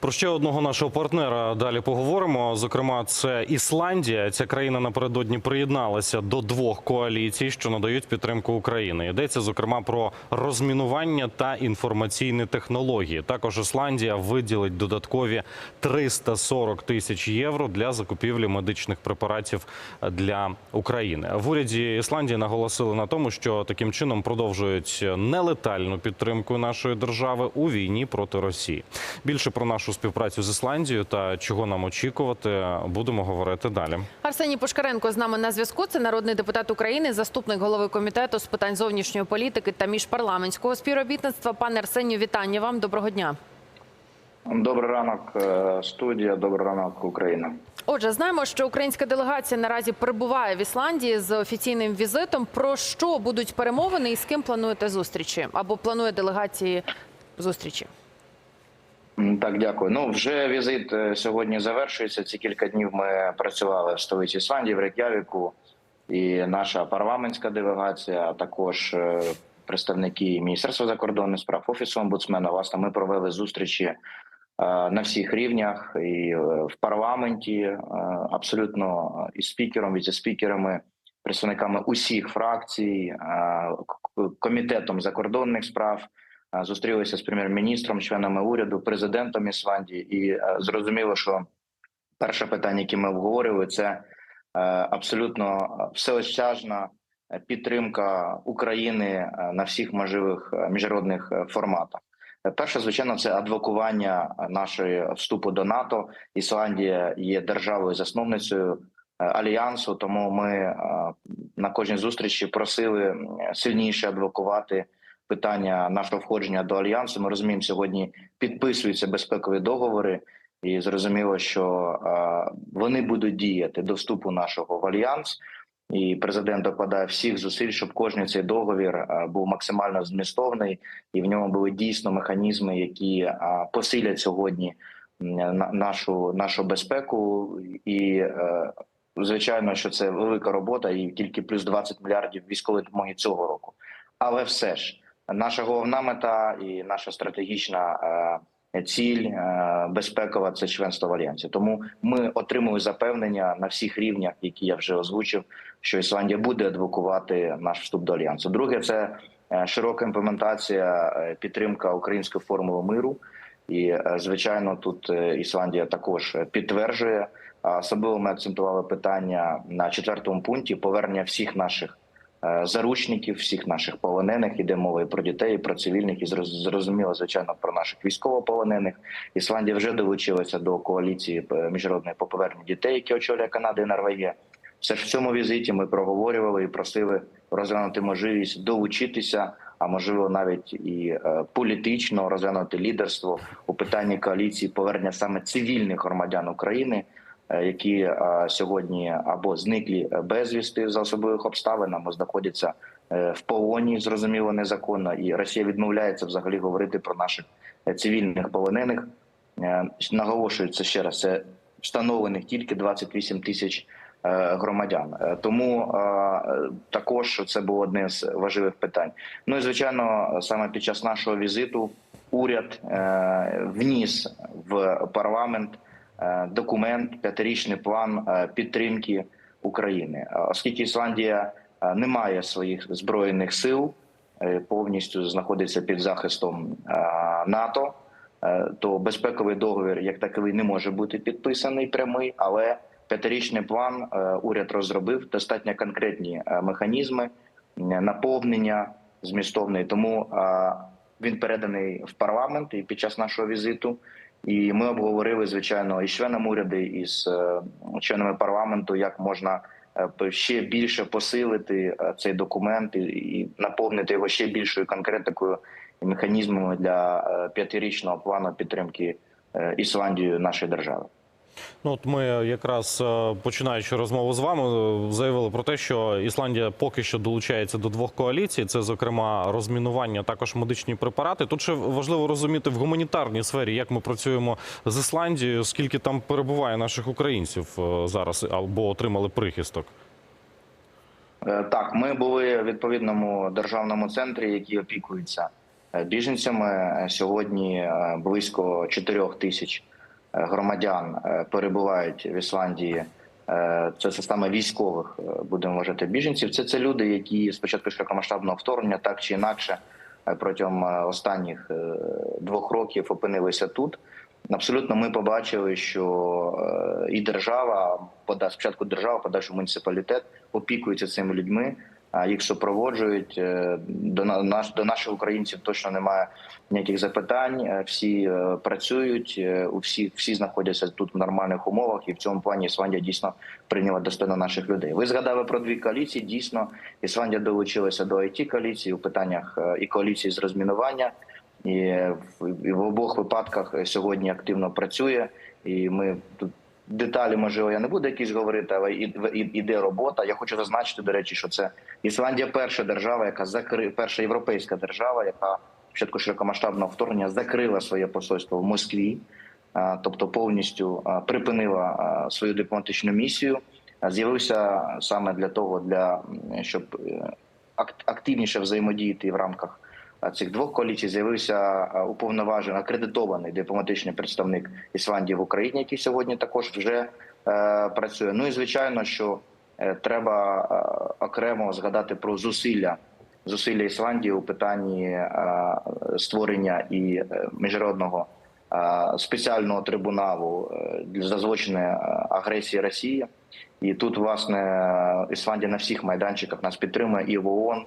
Про ще одного нашого партнера далі поговоримо. Зокрема, це Ісландія. Ця країна напередодні приєдналася до двох коаліцій, що надають підтримку Україні. Йдеться зокрема про розмінування та інформаційні технології. Також Ісландія виділить додаткові 340 тисяч євро для закупівлі медичних препаратів для України. В уряді Ісландії наголосили на тому, що таким чином продовжують нелетальну підтримку нашої держави у війні проти Росії. Більше про нашу співпрацю з Ісландією та чого нам очікувати, будемо говорити далі. Арсеній Пушкаренко з нами на зв'язку. Це народний депутат України, заступник голови комітету з питань зовнішньої політики та міжпарламентського співробітництва. Пане Арсенію, вітання вам. Доброго дня. Добрий ранок, е, студія. Добрий ранок, Україна. Отже, знаємо, що українська делегація наразі перебуває в Ісландії з офіційним візитом. Про що будуть перемовини і з ким плануєте зустрічі або планує делегації зустрічі? Так, дякую. Ну вже візит е, сьогодні завершується. Ці кілька днів ми працювали в столиці Ісландії, в Рейк'явіку, і наша парламентська делегація, а також е, представники Міністерства закордонних справ, офісу омбудсмена. Власне, ми провели зустрічі е, на всіх рівнях і в парламенті, абсолютно із спікером, віце-спікерами, представниками усіх фракцій, комітетом закордонних справ. Зустрілися з прем'єр-міністром, членами уряду, президентом Ісландії, і е, зрозуміло, що перше питання, яке ми обговорювали, це е, абсолютно всеосяжна підтримка України е, на всіх можливих міжнародних форматах. Перше, звичайно, це адвокування нашої вступу до НАТО. Ісландія є державою засновницею альянсу, тому ми на кожній зустрічі просили сильніше адвокувати питання нашого входження до альянсу. Ми розуміємо, сьогодні підписуються безпекові договори, і зрозуміло, що е, вони будуть діяти до вступу нашого в альянс. І президент докладає всіх зусиль, щоб кожен цей договір е, був максимально змістовний, і в ньому були дійсно механізми, які е, посилять сьогодні на- нашу нашу безпеку. І звичайно, що це велика робота, і тільки плюс 20 мільярдів військової допомоги цього року. Але все ж наша головна мета і наша стратегічна е, ціль е, безпекова це членство в альянсі. Тому ми отримуємо запевнення на всіх рівнях, які я вже озвучив, що Ісландія буде адвокувати наш вступ до альянсу. Друге, це е, широка імплементація підтримка української формули миру. І звичайно, тут Ісландія також підтверджує. Особливо ми акцентували питання на четвертому пункті повернення всіх наших заручників, всіх наших полонених. Іде мова і про дітей, і про цивільних, і зроз- зрозуміло, звичайно, про наших військовополонених. Ісландія вже долучилася до коаліції е, міжнародної по поверненню дітей, які очолює Канада і Норвегія. Все ж в цьому візиті ми проговорювали і просили розглянути можливість долучитися, а можливо навіть і е, політично розглянути лідерство у питанні коаліції повернення саме цивільних громадян України, е, які е, сьогодні або зниклі е, безвісти за особливих обставин, або знаходяться е, в полоні, зрозуміло, незаконно, і Росія відмовляється взагалі говорити про наших е, цивільних полонених. Е, Наголошується ще раз, це встановлених тільки 28 тисяч е, громадян. Е, Тому е, також це було одне з важливих питань. Ну і звичайно, саме під час нашого візиту уряд е, вніс в парламент е, документ, п'ятирічний план е, підтримки України, Е, оскільки Ісландія е, не має своїх збройних сил, е, повністю знаходиться під захистом е, НАТО. е, То безпековий договір як таковий не може бути підписаний прямий, але п'ятирічний план е, уряд розробив достатньо конкретні е, механізми наповнення змістовної. Тому е, він переданий в парламент і під час нашого візиту. І ми обговорили звичайно із членами уряду, і з е, членами парламенту, як можна е, ще більше посилити е, цей документ і, і наповнити його ще більшою конкретикою і механізмами для п'ятирічного плану підтримки Ісландією нашої держави. Ну, от ми якраз е, починаючи розмову з вами, е, заявили про те, що Ісландія поки що долучається до двох коаліцій. Це, зокрема, розмінування, також медичні препарати. Тут ще важливо розуміти в гуманітарній сфері, як ми працюємо з Ісландією, скільки там перебуває наших українців е, зараз або отримали прихисток. Так, ми були в відповідному державному центрі, який опікується біженцями. Сьогодні близько 4 тисяч громадян е, перебувають в Ісландії. Е, Це система військових, е, будемо вважати біженців. Це, це люди, які спочатку широкомасштабного вторгнення так чи інакше е, протягом е, останніх е, двох років опинилися тут. Абсолютно, ми побачили, що е, і держава, спочатку держава, подальше муніципалітет опікується цими людьми, їх супроводжують. Е, До на- наш до наших українців точно немає ніяких запитань. Е, Всі е, працюють, у всі всі знаходяться тут в нормальних умовах, і в цьому плані Ісландія дійсно прийняла достойно наших людей. Ви згадали про дві коаліції. Дійсно, Ісландія долучилася до it коаліції у питаннях і коаліції з розмінування. І в обох випадках сьогодні активно працює. І ми тут деталі, можливо, я не буду якісь говорити, але іде робота. Я хочу зазначити, до речі, що це Ісландія перша держава, яка закри... перша європейська держава, яка спочатку широкомасштабного вторгнення закрила своє посольство в Москві, тобто повністю припинила свою дипломатичну місію. З'явився саме для того, для щоб е, ак- активніше взаємодіяти в рамках цих двох коаліцій. З'явився уповноважений акредитований дипломатичний представник Ісландії в Україні, який сьогодні також вже е, працює. Ну і звичайно, що е, треба е, окремо згадати про зусилля. Зусилля Ісландії у питанні створення і міжнародного спеціального трибуналу за злочини агресії Росії. І тут, власне, Ісландія на всіх майданчиках нас підтримує і в ООН,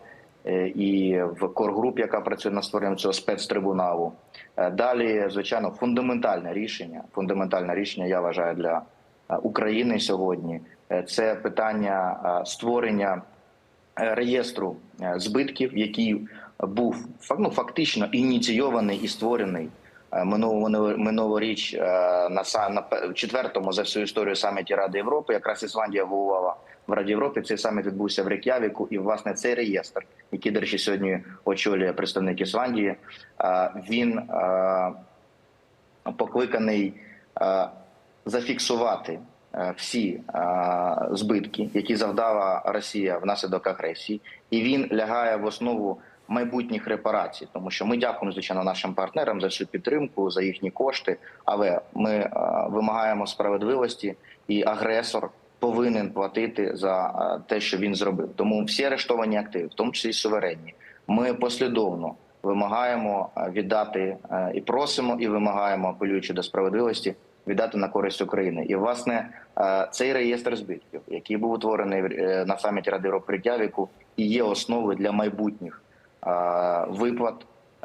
і в коргруп, яка працює над створенням цього спецтрибуналу. Е, Далі, звичайно, фундаментальне рішення. Фундаментальне рішення я вважаю для е, України сьогодні. Е, Це питання е, створення е, реєстру е, збитків, який був ну, фактично ініційований і створений е, минулого минулоріч е, на на четвертому за всю історію саміті Ради Європи. Якраз Ісландія головувала в Раді Європи. Цей саміт відбувся в Рейк'явіку, і власне цей реєстр, який, до сьогодні очолює представник Ісландії, е, він е, покликаний е, зафіксувати е, всі е, збитки, які завдала Росія внаслідок агресії, і він лягає в основу майбутніх репарацій, тому що ми дякуємо звичайно нашим партнерам за всю підтримку, за їхні кошти. Але ми е, вимагаємо справедливості, і агресор повинен платити за е, те, що він зробив. Тому всі арештовані активи, в тому числі і суверенні, ми послідовно вимагаємо е, віддати і просимо, і вимагаємо, апелюючи до справедливості, віддати на користь України. І власне цей реєстр збитків, який був утворений на саміті Ради Європи в і є основою для майбутніх виплат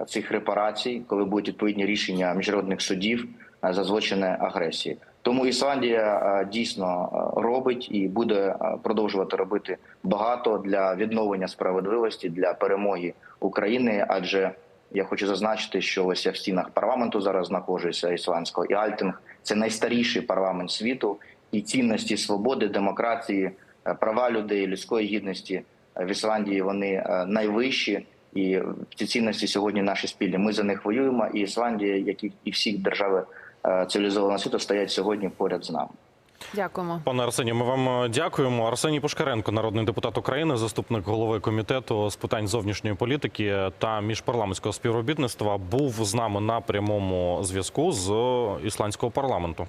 цих репарацій, коли будуть відповідні рішення міжнародних судів е, за злочини агресії. Тому Ісландія е, дійсно е, робить і буде е, продовжувати робити багато для відновлення справедливості для перемоги України. Адже я хочу зазначити, що ось я в стінах парламенту зараз знаходжуся ісландського і Альтинг це найстаріший парламент світу, і цінності свободи, демократії, е, права людей, людської гідності е, в Ісландії вони е, найвищі. І ці цінності сьогодні наші спільні. Ми за них воюємо. І Ісландія, як і і всі держави е, цивілізованого світу, стоять сьогодні поряд з нами. Дякуємо. Пане Арсенію, ми вам е, дякуємо. Арсеній Пушкаренко, народний депутат України, заступник голови комітету з питань зовнішньої політики та міжпарламентського співробітництва, був з нами на прямому зв'язку з ісландського парламенту.